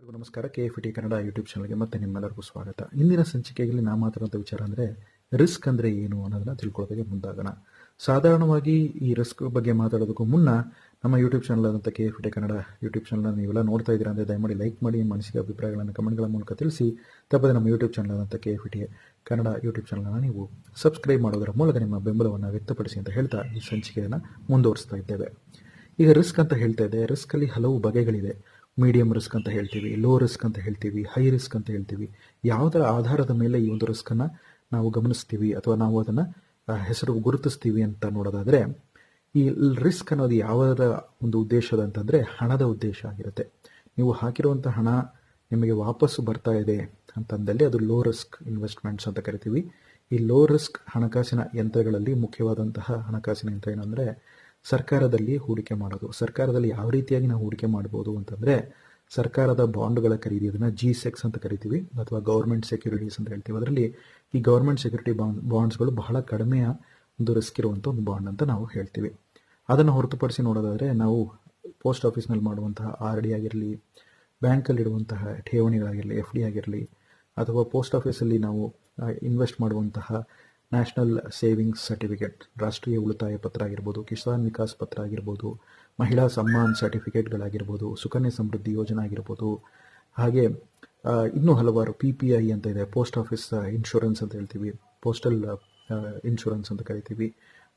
ಎಲ್ಲರಿಗೂ ನಮಸ್ಕಾರ. K F T Kannada YouTube ಚಾನಲ್ಗೆ ಮತ್ತೆ ನಿಮ್ಮೆಲ್ಲರಿಗೂ ಸ್ವಾಗತ. ಇಂದಿನ ಸಂಚಿಕೆಯಲ್ಲಿ ನಾ ಮಾತಾಡುವಂಥ ವಿಚಾರ ಅಂದರೆ ರಿಸ್ಕ್ ಅಂದರೆ ಏನು ಅನ್ನೋದನ್ನ ತಿಳ್ಕೊಳ್ಳೋದಕ್ಕೆ ಮುಂದಾಗೋಣ. ಸಾಧಾರಣವಾಗಿ ಈ ರಿಸ್ಕ್ ಬಗ್ಗೆ ಮಾತಾಡೋದಕ್ಕೂ ಮುನ್ನ ನಮ್ಮ ಯೂಟ್ಯೂಬ್ ಚಾನಲ್ ಆದಂಥ K F T Kannada YouTube ಚಾನಲ್ನ ನೀವೆಲ್ಲ ನೋಡ್ತಾ ಇದ್ದೀರಾ ಅಂದರೆ ದಯಮಾಡಿ ಲೈಕ್ ಮಾಡಿ ನಿಮ್ಮ ಅಭಿಪ್ರಾಯಗಳನ್ನು ಕಮೆಂಟ್ಗಳ ಮೂಲಕ ತಿಳಿಸಿ. ತಪ್ಪದೆ ನಮ್ಮ ಯೂಟ್ಯೂಬ್ ಚಾನಲ್ ಆದಂಥ K F T Kannada YouTube ಚಾನಲ್ನ ನೀವು ಸಬ್ಸ್ಕ್ರೈಬ್ ಮಾಡೋದರ ಮೂಲಕ ನಿಮ್ಮ ಬೆಂಬಲವನ್ನು ವ್ಯಕ್ತಪಡಿಸಿ ಅಂತ ಹೇಳ್ತಾ ಈ ಸಂಚಿಕೆಯನ್ನು ಮುಂದುವರಿಸ್ತಾ ಇದ್ದೇವೆ. ಈಗ ರಿಸ್ಕ್ ಅಂತ ಹೇಳ್ತಾ ಇದೆ. ರಿಸ್ಕಲ್ಲಿ ಹಲವು ಬಗೆಗಳಿದೆ. ಮೀಡಿಯಂ ರಿಸ್ಕ್ ಅಂತ ಹೇಳ್ತೀವಿ ಲೋ ರಿಸ್ಕ್ ಅಂತ ಹೇಳ್ತೀವಿ ಹೈ ರಿಸ್ಕ್ ಅಂತ ಹೇಳ್ತೀವಿ, ಯಾವುದರ ಆಧಾರದ ಮೇಲೆ ಈ ಒಂದು ರಿಸ್ಕನ್ನು ನಾವು ಗಮನಿಸ್ತೀವಿ ಅಥವಾ ನಾವು ಅದನ್ನು ಹೆಸರು ಗುರುತಿಸ್ತೀವಿ ಅಂತ ನೋಡೋದಾದರೆ, ಈ ರಿಸ್ಕ್ ಅನ್ನೋದು ಯಾವುದರ ಒಂದು ಉದ್ದೇಶದ ಅಂತಂದರೆ ಹಣದ ಉದ್ದೇಶ ಆಗಿರುತ್ತೆ. ನೀವು ಹಾಕಿರುವಂಥ ಹಣ ನಿಮಗೆ ವಾಪಸ್ಸು ಬರ್ತಾ ಇದೆ ಅಂತಂದಲ್ಲಿ ಅದು ಲೋ ರಿಸ್ಕ್ ಇನ್ವೆಸ್ಟ್ಮೆಂಟ್ಸ್ ಅಂತ ಕರಿತೀವಿ. ಈ ಲೋ ರಿಸ್ಕ್ ಹಣಕಾಸಿನ ಯಂತ್ರಗಳಲ್ಲಿ ಮುಖ್ಯವಾದಂತಹ ಹಣಕಾಸಿನ ಯಂತ್ರ ಏನಂದರೆ ಸರ್ಕಾರದಲ್ಲಿ ಹೂಡಿಕೆ ಮಾಡೋದು, ಸರ್ಕಾರದಲ್ಲಿ ಯಾವ ರೀತಿಯಾಗಿ ನಾವು ಹೂಡಿಕೆ ಮಾಡ್ಬೋದು ಅಂತಂದರೆ, ಸರ್ಕಾರದ ಬಾಂಡ್ಗಳ ಖರೀದಿ, ಅದನ್ನು ಜಿ ಸೆಕ್ಸ್ ಅಂತ ಕರಿತೀವಿ, ಅಥವಾ ಗೌರ್ಮೆಂಟ್ ಸೆಕ್ಯೂರಿಟೀಸ್ ಅಂತ ಹೇಳ್ತೀವಿ. ಅದರಲ್ಲಿ ಈ ಗೌರ್ಮೆಂಟ್ ಸೆಕ್ಯೂರಿಟಿ ಬಾಂಡ್ ಬಾಂಡ್ಸ್ಗಳು ಬಹಳ ಕಡಿಮೆಯ ಒಂದು ರಿಸ್ಕ್ ಇರುವಂಥ ಒಂದು ಬಾಂಡ್ ಅಂತ ನಾವು ಹೇಳ್ತೀವಿ. ಅದನ್ನು ಹೊರತುಪಡಿಸಿ ನೋಡೋದಾದರೆ, ನಾವು ಪೋಸ್ಟ್ ಆಫೀಸ್ನಲ್ಲಿ ಮಾಡುವಂತಹ ಆರ್ ಡಿ ಆಗಿರಲಿ ಬ್ಯಾಂಕಲ್ಲಿಡುವಂತಹ ಠೇವಣಿಗಳಾಗಿರಲಿ ಎಫ್ ಡಿ ಆಗಿರಲಿ, ಅಥವಾ ಪೋಸ್ಟ್ ಆಫೀಸಲ್ಲಿ ನಾವು ಇನ್ವೆಸ್ಟ್ ಮಾಡುವಂತಹ ನ್ಯಾಷನಲ್ ಸೇವಿಂಗ್ಸ್ ಸರ್ಟಿಫಿಕೇಟ್, ರಾಷ್ಟ್ರೀಯ ಉಳಿತಾಯ ಪತ್ರ ಆಗಿರ್ಬೋದು, ಕಿಸಾನ್ ವಿಕಾಸ್ ಪತ್ರ ಆಗಿರ್ಬೋದು, ಮಹಿಳಾ ಸಮ್ಮಾನ್ ಸರ್ಟಿಫಿಕೇಟ್ಗಳಾಗಿರ್ಬೋದು, ಸುಕನ್ಯಾ ಸಮೃದ್ಧಿ ಯೋಜನೆ ಆಗಿರ್ಬೋದು. ಹಾಗೆ ಇನ್ನೂ ಹಲವಾರು ಪಿ ಪಿ ಐ ಅಂತ ಇದೆ ಪೋಸ್ಟ್ ಆಫೀಸ್ ಇನ್ಶೂರೆನ್ಸ್ ಅಂತ ಹೇಳ್ತೀವಿ ಪೋಸ್ಟಲ್ ಇನ್ಶೂರೆನ್ಸ್ ಅಂತ ಕರಿತೀವಿ.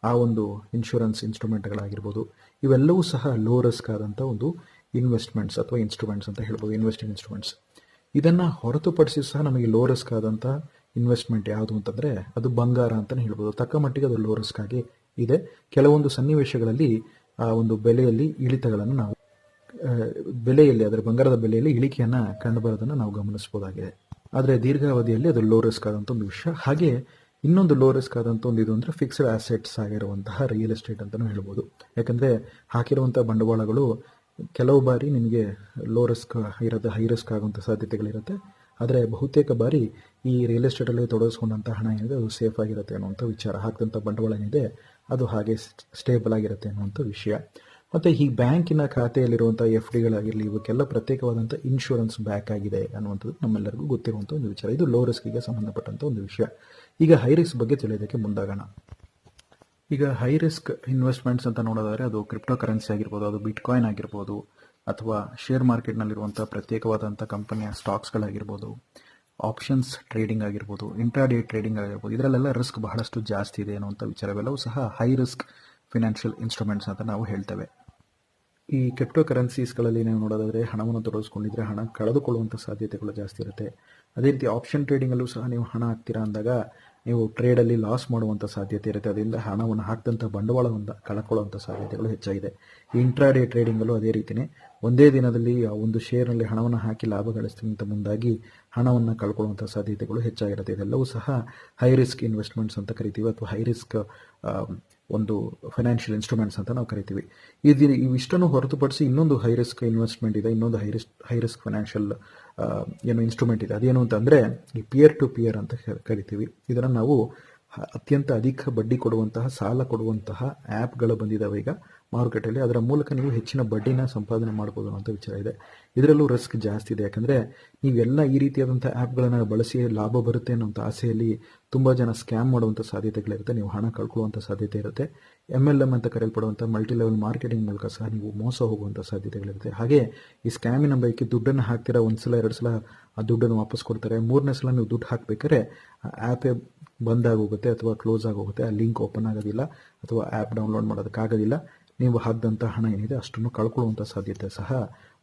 ಆ ಒಂದು ಇನ್ಶೂರೆನ್ಸ್ ಇನ್ಸ್ಟ್ರೂಮೆಂಟ್ಗಳಾಗಿರ್ಬೋದು ಇವೆಲ್ಲವೂ ಸಹ ಲೋ ರಿಸ್ಕ್ ಆದಂಥ ಒಂದು ಇನ್ವೆಸ್ಟ್ಮೆಂಟ್ಸ್ ಅಥವಾ ಇನ್ಸ್ಟ್ರೂಮೆಂಟ್ಸ್ ಅಂತ ಹೇಳ್ಬೋದು ಇನ್ವೆಸ್ಟಿಂಗ್ ಇನ್ಸ್ಟ್ರೂಮೆಂಟ್ಸ್ ಇದನ್ನು ಹೊರತುಪಡಿಸಿ ಸಹ ನಮಗೆ ಲೋ ರಿಸ್ಕ್ ಆದಂಥ ಇನ್ವೆಸ್ಟ್ಮೆಂಟ್ ಯಾವುದು ಅಂತಂದರೆ ಅದು ಬಂಗಾರ ಅಂತಲೇ ಹೇಳ್ಬೋದು. ತಕ್ಕ ಮಟ್ಟಿಗೆ ಅದು ಲೋ ರಿಸ್ಕ್ ಆಗಿ ಇದೆ. ಕೆಲವೊಂದು ಸನ್ನಿವೇಶಗಳಲ್ಲಿ, ಆ, ಒಂದು ಬೆಲೆಯಲ್ಲಿ ಇಳಿತಗಳನ್ನು ನಾವು ಬೆಲೆಯಲ್ಲಿ, ಅದರ ಬಂಗಾರದ ಬೆಲೆಯಲ್ಲಿ ಇಳಿಕೆಯನ್ನು ಕಂಡುಬರೋದನ್ನು ನಾವು ಗಮನಿಸಬಹುದಾಗಿದೆ. ಆದರೆ ದೀರ್ಘಾವಧಿಯಲ್ಲಿ ಅದು ಲೋ ರಿಸ್ಕ್ ಆದಂಥ ಒಂದು ವಿಷಯ. ಹಾಗೆ ಇನ್ನೊಂದು ಲೋ ರಿಸ್ಕ್ ಆದಂಥ ಒಂದು ಇದು ಅಂದರೆ ಫಿಕ್ಸ್ಡ್ ಆಸೆಟ್ಸ್ ಆಗಿರುವಂತಹ ರಿಯಲ್ ಎಸ್ಟೇಟ್ ಅಂತಲೂ ಹೇಳ್ಬೋದು. ಯಾಕಂದರೆ ಹಾಕಿರುವಂಥ ಬಂಡವಾಳಗಳು ಕೆಲವು ಬಾರಿ ನಿಮಗೆ ಲೋ ರಿಸ್ಕ್ ಇರುತ್ತೆ ಹೈ ರಿಸ್ಕ್ ಆಗುವಂಥ ಸಾಧ್ಯತೆಗಳಿರುತ್ತೆ. ಆದರೆ ಬಹುತೇಕ ಬಾರಿ ಈ ರಿಯಲ್ ಎಸ್ಟೇಟಲ್ಲಿ ತೊಡಗಿಸ್ಕೊಂಡಂಥ ಹಣ ಏನಿದೆ ಅದು ಸೇಫ್ ಆಗಿರುತ್ತೆ ಅನ್ನುವಂಥ ವಿಚಾರ. ಹಾಕಿದಂಥ ಬಂಡವಾಳ ಏನಿದೆ ಅದು ಹಾಗೆ ಸ್ಟೇಬಲ್ ಆಗಿರುತ್ತೆ ಅನ್ನುವಂಥ ವಿಷಯ. ಮತ್ತು ಈ ಬ್ಯಾಂಕಿನ ಖಾತೆಯಲ್ಲಿರುವಂಥ ಎಫ್ ಡಿಗಳಾಗಿರಲಿ, ಇವಕ್ಕೆಲ್ಲ ಪ್ರತ್ಯೇಕವಾದಂಥ ಇನ್ಶೂರೆನ್ಸ್ ಬ್ಯಾಕ್ ಆಗಿದೆ ಅನ್ನುವಂಥದ್ದು ನಮ್ಮೆಲ್ಲರಿಗೂ ಗೊತ್ತಿರುವಂಥ ಒಂದು ವಿಚಾರ. ಇದು ಲೋ ರಿಸ್ಕ್ಗೆ ಸಂಬಂಧಪಟ್ಟಂಥ ಒಂದು ವಿಷಯ. ಈಗ ಹೈ ರಿಸ್ಕ್ ಬಗ್ಗೆ ತಿಳಿಯೋದಕ್ಕೆ ಮುಂದಾಗೋಣ. ಈಗ ಹೈ ರಿಸ್ಕ್ ಇನ್ವೆಸ್ಟ್ಮೆಂಟ್ಸ್ ಅಂತ ನೋಡೋದಾದರೆ ಅದು ಕ್ರಿಪ್ಟೋ ಕರೆನ್ಸಿ ಆಗಿರ್ಬೋದು, ಅದು ಬಿಟ್ಕಾಯಿನ್ ಆಗಿರ್ಬೋದು ಅಥವಾ ಶೇರ್ ಮಾರ್ಕೆಟ್ನಲ್ಲಿರುವಂಥ ಪ್ರತ್ಯೇಕವಾದಂಥ ಕಂಪನಿಯ ಸ್ಟಾಕ್ಸ್ಗಳಾಗಿರ್ಬೋದು ಆಪ್ಷನ್ಸ್ ಟ್ರೇಡಿಂಗ್ ಆಗಿರ್ಬೋದು ಇಂಟ್ರಾಡೇ ಟ್ರೇಡಿಂಗ್ ಆಗಿರ್ಬೋದು, ಇದರಲ್ಲೆಲ್ಲ ರಿಸ್ಕ್ ಬಹಳಷ್ಟು ಜಾಸ್ತಿ ಇದೆ ಅನ್ನುವಂಥ ವಿಚಾರವೆಲ್ಲವೂ ಸಹ ಹೈ ರಿಸ್ಕ್ ಫಿನಾನ್ಷಿಯಲ್ ಇನ್ಸ್ಟ್ರೂಮೆಂಟ್ಸ್ ಅಂತ ನಾವು ಹೇಳ್ತೇವೆ. ಈ ಕ್ರಿಪ್ಟೋ ಕರೆನ್ಸೀಸ್ಗಳಲ್ಲಿ ನೀವು ನೋಡೋದಾದರೆ ಹಣವನ್ನು ತೊಡಗಿಸ್ಕೊಂಡಿದ್ರೆ ಹಣ ಕಳೆದುಕೊಳ್ಳುವಂಥ ಸಾಧ್ಯತೆಗಳು ಜಾಸ್ತಿ ಇರುತ್ತೆ. ಅದೇ ರೀತಿ ಆಪ್ಷನ್ ಟ್ರೇಡಿಂಗಲ್ಲೂ ಸಹ ನೀವು ಹಣ ಹಾಕ್ತೀರಾ ಅಂದಾಗ ನೀವು ಟ್ರೇಡಲ್ಲಿ ಲಾಸ್ ಮಾಡುವಂಥ ಸಾಧ್ಯತೆ ಇರುತ್ತೆ. ಅದರಿಂದ ಹಣವನ್ನು ಹಾಕಿದಂಥ ಬಂಡವಾಳವನ್ನು ಕಳ್ಕೊಳ್ಳುವಂಥ ಸಾಧ್ಯತೆಗಳು ಹೆಚ್ಚಾಗಿದೆ. ಇಂಟ್ರಾ ಡೇ ಟ್ರೇಡಿಂಗಲ್ಲೂ ಅದೇ ರೀತಿಯೇ ಒಂದೇ ದಿನದಲ್ಲಿ ಒಂದು ಶೇರ್ನಲ್ಲಿ ಹಣವನ್ನು ಹಾಕಿ ಲಾಭ ಗಳಿಸಿದಂತ ಮುಂದಾಗಿ ಹಣವನ್ನು ಕಳ್ಕೊಳ್ಳುವಂಥ ಸಾಧ್ಯತೆಗಳು ಹೆಚ್ಚಾಗಿರುತ್ತೆ. ಇದೆಲ್ಲವೂ ಸಹ ಹೈ ರಿಸ್ಕ್ ಇನ್ವೆಸ್ಟ್ಮೆಂಟ್ಸ್ ಅಂತ ಕರಿತೀವಿ. ಅಥವಾ ಹೈ ರಿಸ್ಕ್ ಒಂದು ಫೈನಾನ್ಷಿಯಲ್ ಇನ್ಸ್ಟ್ರೂಮೆಂಟ್ಸ್ ಅಂತ ನಾವು ಕರಿತೀವಿ. ಇದು ಇವಿಷ್ಟನ್ನು ಹೊರತುಪಡಿಸಿ ಇನ್ನೊಂದು ಹೈ ರಿಸ್ಕ್ ಇನ್ವೆಸ್ಟ್ಮೆಂಟ್ ಇದೆ, ಇನ್ನೊಂದು high risk high risk financial ಏನು ಇನ್ಸ್ಟ್ರೂಮೆಂಟ್ ಇದೆ. ಅದೇನು ಅಂತಂದರೆ ಈ ಪಿಯರ್ ಟು ಪಿಯರ್ ಅಂತ ಕರಿತೀವಿ. ಇದನ್ನು ನಾವು ಅತ್ಯಂತ ಅಧಿಕ ಬಡ್ಡಿ ಕೊಡುವಂತಹ, ಸಾಲ ಕೊಡುವಂತಹ ಆ್ಯಪ್ಗಳು ಬಂದಿದ್ದಾವೆ ಈಗ ಮಾರುಕಟ್ಟೆಯಲ್ಲಿ. ಅದರ ಮೂಲಕ ನೀವು ಹೆಚ್ಚಿನ ಬಡ್ಡಿನ ಸಂಪಾದನೆ ಮಾಡ್ಬೋದು ಅಂತ ವಿಚಾರ ಇದೆ. ಇದರಲ್ಲೂ ರಿಸ್ಕ್ ಜಾಸ್ತಿ ಇದೆ. ಯಾಕಂದರೆ ನೀವೆಲ್ಲ ಈ ರೀತಿಯಾದಂಥ ಆ್ಯಪ್ಗಳನ್ನು ಬಳಸಿ ಲಾಭ ಬರುತ್ತೆ ಅನ್ನೋಂಥ ಆಸೆಯಲ್ಲಿ ತುಂಬ ಜನ ಸ್ಕ್ಯಾಮ್ ಮಾಡುವಂಥ ಸಾಧ್ಯತೆಗಳಿರುತ್ತೆ. ನೀವು ಹಣ ಕಳ್ಕೊಳ್ಳುವಂಥ ಸಾಧ್ಯತೆ ಇರುತ್ತೆ. ಎಂ ಎಲ್ ಎಂ ಅಂತ ಕರೆಯಲ್ಪಡುವಂಥ ಮಲ್ಟಿ ಲೆವೆಲ್ ಮಾರ್ಕೆಟಿಂಗ್ ಮೂಲಕ ಸಹ ನೀವು ಮೋಸ ಹೋಗುವಂಥ ಸಾಧ್ಯತೆಗಳಿರುತ್ತೆ. ಹಾಗೆ ಈ ಸ್ಕ್ಯಾಮಿನ ಬೈಕಿ ದುಡ್ಡನ್ನು ಹಾಕ್ತೀರಾ ಒಂದು ಸಲ ಎರಡು ಸಲ ಆ ದುಡ್ಡನ್ನು ವಾಪಸ್ ಕೊಡ್ತಾರೆ. ಮೂರನೇ ಸಲ ನೀವು ದುಡ್ಡು ಹಾಕಬೇಕಾದ್ರೆ ಆ್ಯಪೇ ಬಂದಾಗೋಗುತ್ತೆ ಅಥವಾ ಕ್ಲೋಸ್ ಆಗೋಗುತ್ತೆ, ಆ ಲಿಂಕ್ ಓಪನ್ ಆಗೋದಿಲ್ಲ ಅಥವಾ ಆ್ಯಪ್ ಡೌನ್ಲೋಡ್ ಮಾಡೋದಕ್ಕಾಗೋದಿಲ್ಲ. ನೀವು ಹಾಕಿದಂಥ ಹಣ ಏನಿದೆ ಅಷ್ಟನ್ನು ಕಳ್ಕೊಳ್ಳುವಂಥ ಸಾಧ್ಯತೆ ಸಹ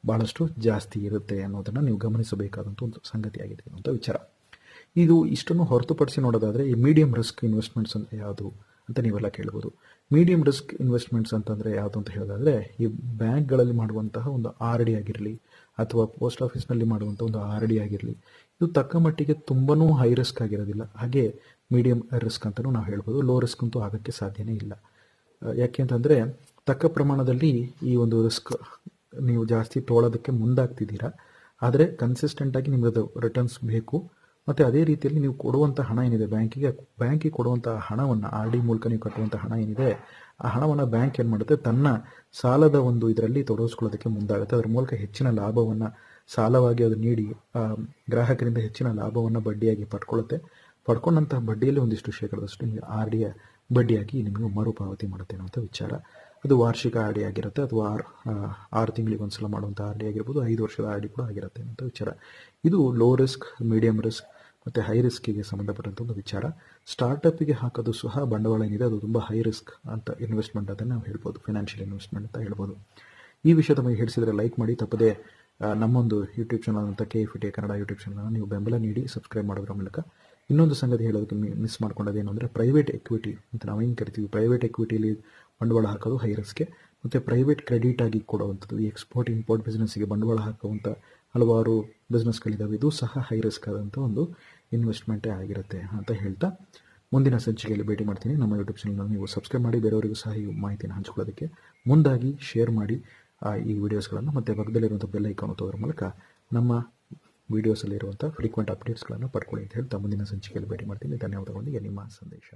ಭಾಳಷ್ಟು ಜಾಸ್ತಿ ಇರುತ್ತೆ ಅನ್ನೋದನ್ನು ನೀವು ಗಮನಿಸಬೇಕಾದಂಥ ಒಂದು ಸಂಗತಿಯಾಗಿದೆ ಅನ್ನುವಂಥ ವಿಚಾರ. ಇದು ಇಷ್ಟನ್ನು ಹೊರತುಪಡಿಸಿ ನೋಡೋದಾದರೆ ಈ ಮೀಡಿಯಂ ರಿಸ್ಕ್ ಇನ್ವೆಸ್ಟ್ಮೆಂಟ್ಸ್ ಅಂದರೆ ಯಾವುದು? ಅಂತ ನೀವೆಲ್ಲ ಕೇಳ್ಬೋದು. ಮೀಡಿಯಂ ರಿಸ್ಕ್ ಇನ್ವೆಸ್ಟ್ಮೆಂಟ್ಸ್ ಅಂತಂದರೆ ಯಾವುದು ಅಂತ ಹೇಳೋದಾದರೆ, ಈ ಬ್ಯಾಂಕ್ಗಳಲ್ಲಿ ಮಾಡುವಂತಹ ಒಂದು ಆರ್ ಡಿ ಆಗಿರಲಿ, ಅಥವಾ ಪೋಸ್ಟ್ ಆಫೀಸ್ನಲ್ಲಿ ಮಾಡುವಂಥ ಒಂದು ಆರ್ ಡಿ ಆಗಿರಲಿ, ಇದು ತಕ್ಕ ಮಟ್ಟಿಗೆ ತುಂಬಾ ಹೈ ರಿಸ್ಕ್ ಆಗಿರೋದಿಲ್ಲ. ಹಾಗೆ ಮೀಡಿಯಂ ರಿಸ್ಕ್ ಅಂತಲೂ ನಾವು ಹೇಳ್ಬೋದು. ಲೋ ರಿಸ್ಕ್ ಅಂತೂ ಆಗೋಕ್ಕೆ ಸಾಧ್ಯನೇ ಇಲ್ಲ. ಯಾಕೆ ಅಂತಂದರೆ ತಕ್ಕ ಪ್ರಮಾಣದಲ್ಲಿ ಈ ಒಂದು ರಿಸ್ಕ್ ನೀವು ಜಾಸ್ತಿ ತೊಗೊಳೋದಕ್ಕೆ ಮುಂದಾಗ್ತಿದ್ದೀರಾ. ಆದರೆ ಕನ್ಸಿಸ್ಟೆಂಟಾಗಿ ನಿಮ್ಮದು ರಿಟರ್ನ್ಸ್ ಬೇಕು. ಮತ್ತು ಅದೇ ರೀತಿಯಲ್ಲಿ ನೀವು ಕೊಡುವಂಥ ಹಣ ಏನಿದೆ, ಬ್ಯಾಂಕಿಗೆ ಬ್ಯಾಂಕಿಗೆ ಕೊಡುವಂಥ ಹಣವನ್ನು, ಆರ್ ಡಿ ಮೂಲಕ ನೀವು ಕಟ್ಟುವಂಥ ಹಣ ಏನಿದೆ, ಆ ಹಣವನ್ನು ಬ್ಯಾಂಕ್ ಏನು ಮಾಡುತ್ತೆ, ತನ್ನ ಸಾಲದ ಒಂದು ಇದರಲ್ಲಿ ತೊಡಗಿಸ್ಕೊಳ್ಳೋದಕ್ಕೆ ಮುಂದಾಗುತ್ತೆ. ಅದರ ಮೂಲಕ ಹೆಚ್ಚಿನ ಲಾಭವನ್ನು, ಸಾಲವಾಗಿ ಅದು ನೀಡಿ ಗ್ರಾಹಕರಿಂದ ಹೆಚ್ಚಿನ ಲಾಭವನ್ನು ಬಡ್ಡಿಯಾಗಿ ಪಡ್ಕೊಳ್ಳುತ್ತೆ. ಪಡ್ಕೊಂಡಂತಹ ಬಡ್ಡಿಯಲ್ಲಿ ಒಂದಿಷ್ಟು ಶೇಕಡದಷ್ಟು ನೀವು ಆರ್ ಡಿಯ ಬಡ್ಡಿಯಾಗಿ ನಿಮಗೆ ಮರುಪಾವತಿ ಮಾಡುತ್ತೆ ಅನ್ನುವಂಥ ವಿಚಾರ. ಅದು ವಾರ್ಷಿಕ ಆರ್ ಡಿ ಆಗಿರುತ್ತೆ, ಅಥವಾ ಆರು ಆರು ತಿಂಗಳಿಗೆ ಒಂದ್ಸಲ ಮಾಡುವಂಥ ಆರ್ ಡಿ ಆಗಿರ್ಬೋದು, ಐದು ವರ್ಷದ ಆರ್ ಡಿ ಕೂಡ ಆಗಿರುತ್ತೆ ಅನ್ನೋಂಥ ವಿಚಾರ. ಇದು ಲೋ ರಿಸ್ಕ್ ಮೀಡಿಯಂ ರಿಸ್ಕ್ ಮತ್ತು ಹೈ ರಿಸ್ಕಿಗೆ ಸಂಬಂಧಪಟ್ಟಂಥ ಒಂದು ವಿಚಾರ. ಸ್ಟಾರ್ಟಪ್ಪಿಗೆ ಹಾಕೋದು ಸಹ ಬಂಡವಾಳ ಏನಿದೆ, ಅದು ತುಂಬ ಹೈ ರಿಸ್ಕ್ ಅಂತ ಇನ್ವೆಸ್ಟ್ಮೆಂಟ್ ಅಂತ ನಾವು ಹೇಳ್ಬೋದು ಫಿನಾನ್ಷಿಯಲ್ ಇನ್ವೆಸ್ಟ್ಮೆಂಟ್ ಅಂತ ಹೇಳ್ಬೋದು. ಈ ವಿಷಯ ತಮಗೆ ಹೇಳಿಸಿದರೆ ಲೈಕ್ ಮಾಡಿ, ತಪ್ಪದೇ ನಮ್ಮೊಂದು ಯೂಟ್ಯೂಬ್ ಚಾನಲ್ ಅಂತ K F T Kannada YouTube ನೀವು ಬೆಂಬಲ ನೀಡಿ ಸಬ್ಸ್ಕ್ರೈಬ್ ಮಾಡೋದ್ರ ಮೂಲಕ. ಇನ್ನೊಂದು ಸಂಗತಿ ಹೇಳೋದಕ್ಕೆ ಮಿಸ್ ಮಾಡ್ಕೊಂಡದೇನು ಅಂದರೆ ಪ್ರೈವೇಟ್ ಎಕ್ವಿಟಿ ಅಂತ ನಾವು ಹೆಂಗೆ ಕರಿತೀವಿ? ಪ್ರೈವೇಟ್ ಎಕ್ವಿಟಿಲಿ ಬಂಡವಾಳ ಹಾಕೋದು ಹೈ ರಿಸ್ಕ್ಗೆ ಮತ್ತು ಪ್ರೈವೇಟ್ ಕ್ರೆಡಿಟ್ ಆಗಿ ಕೊಡುವಂಥದ್ದು ಎಕ್ಸ್ಪೋರ್ಟ್ ಇಂಪೋರ್ಟ್ ಬಿಸ್ನೆಸ್ಸಿಗೆ ಬಂಡವಾಳ ಹಾಕುವಂಥ ಹಲವಾರು ಬಿಸ್ನೆಸ್ಗಳಿದ್ದಾವೆ ಇದು ಸಹ ಹೈ ರಿಸ್ಕ್ ಆದಂಥ ಒಂದು ಇನ್ವೆಸ್ಟ್ಮೆಂಟೇ ಆಗಿರುತ್ತೆ ಅಂತ ಹೇಳ್ತಾ ಮುಂದಿನ ಸಂಚಿಕೆಯಲ್ಲಿ ಭೇಟಿ ಮಾಡ್ತೀನಿ. ನಮ್ಮ ಯೂಟ್ಯೂಬ್ ಚಾನಲ್ನ ನೀವು ಸಬ್ಸ್ಕ್ರೈಬ್ ಮಾಡಿ, ಬೇರೆಯವರಿಗೂ ಸಹ ಈ ಮಾಹಿತಿಯನ್ನು ಹಂಚ್ಕೊಳ್ಳೋದಕ್ಕೆ ಮುಂದಾಗಿ ಶೇರ್ ಮಾಡಿ ಈ ವಿಡಿಯೋಸ್ಗಳನ್ನು ಮತ್ತು ಪಕ್ಕದಲ್ಲಿರುವಂಥ ಬೆಲ್ ಐಕಾನ್ ತೋರ ಮೂಲಕ ನಮ್ಮ ವಿಡಿಯೋಸಲ್ಲಿರುವಂಥ ಫ್ರೀಕ್ವೆಂಟ್ ಅಪ್ಡೇಟ್ಸ್ಗಳನ್ನು ಪಡ್ಕೊಳ್ಳಿ ಅಂತ ಹೇಳ್ತಾ ಮುಂದಿನ ಸಂಚಿಕೆಯಲ್ಲಿ ಭೇಟಿ ಮಾಡ್ತೀನಿ. ಧನ್ಯವಾದಗಳೊಂದಿಗೆ, ನಿಮ್ಮ ಸಂದೇಶ.